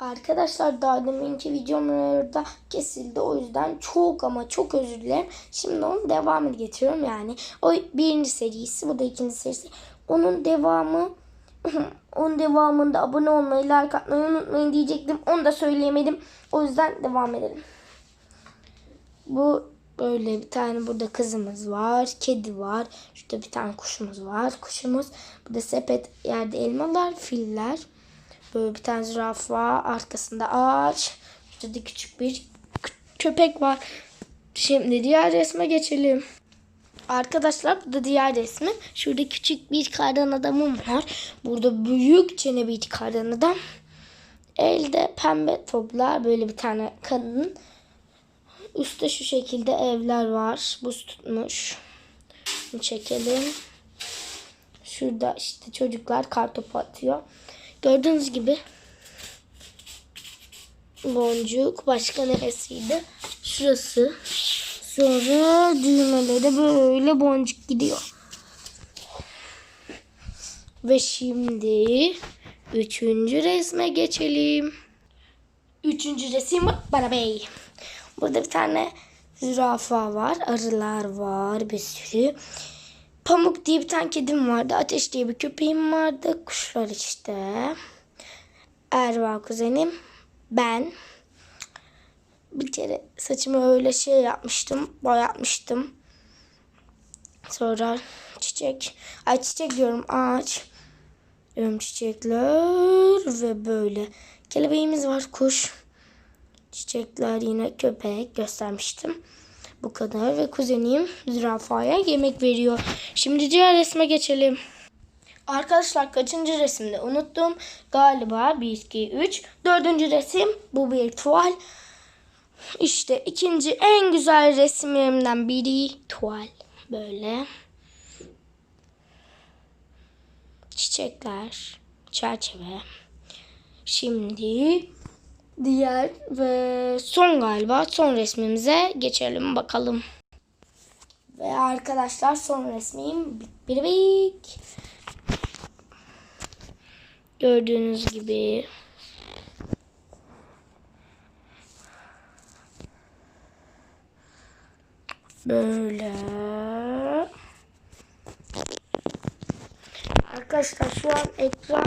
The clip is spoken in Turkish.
Arkadaşlar daha deminki videom orada kesildi. O yüzden çok ama çok özür dilerim. Şimdi onun devamını getiriyorum yani. O birinci serisi bu da ikinci serisi. Onun devamı onun devamında abone olmayı, like atmayı unutmayın diyecektim. Onu da söyleyemedim. O yüzden devam edelim. Bu böyle bir tane burada kızımız var. Kedi var. Şurada bir tane kuşumuz var. Kuşumuz. Burada sepet yerde elmalar, filler. Böyle bir tane zürafa. Arkasında ağaç. Şurada da küçük bir kö- köpek var. Şimdi diğer resme geçelim. Arkadaşlar burada diğer resmi. Şurada küçük bir kardan adamım var. Burada büyük çene bir kardan adam. Elde pembe toplar böyle bir tane kadın. Üstte şu şekilde evler var. Buz tutmuş. Bunu çekelim. Şurada işte çocuklar kartopu atıyor. Gördüğünüz gibi boncuk başka neresiydi? Şurası. Sonra düğmeleri böyle boncuk gidiyor. Ve şimdi üçüncü resme geçelim. Üçüncü resim bana bey. Burada bir tane zürafa var. Arılar var bir sürü. Pamuk diye bir tane kedim vardı. Ateş diye bir köpeğim vardı. Kuşlar işte. Erva kuzenim. Ben. Bir kere saçımı öyle şey yapmıştım. Boyatmıştım. Sonra çiçek. Ay çiçek diyorum ağaç. Diyorum çiçekler ve böyle. Kelebeğimiz var kuş. Çiçekler yine köpek göstermiştim. Bu kadar ve kuzenim zürafaya yemek veriyor. Şimdi diğer resme geçelim. Arkadaşlar kaçıncı resimde unuttum. Galiba 1, 2, 3. Dördüncü resim bu bir tuval. İşte ikinci en güzel resimlerimden biri tuval. Böyle. Çiçekler. Çerçeve. Şimdi diğer ve son galiba son resmimize geçelim bakalım. Ve arkadaşlar son resmim bik. Gördüğünüz gibi böyle Arkadaşlar şu an ekran